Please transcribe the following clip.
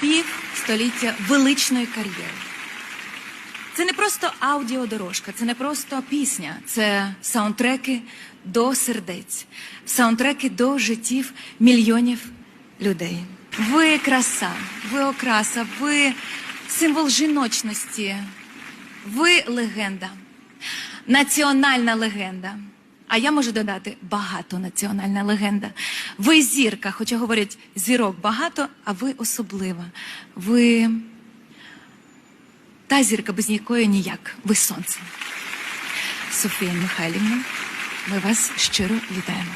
півстоліття величної кар'єри. Це не просто аудіодорожка, це не просто пісня, це саундтреки до сердець, саундтреки до життів мільйонів людей. Ви краса, ви окраса, ви символ жіночності, ви легенда, національна легенда. А я можу додати багатонаціональна легенда. Ви зірка, хоча говорять зірок багато, а ви особлива. Ви та зірка, без якої ніяк. Ви сонце. Софія Михайлівна, ми вас щиро вітаємо.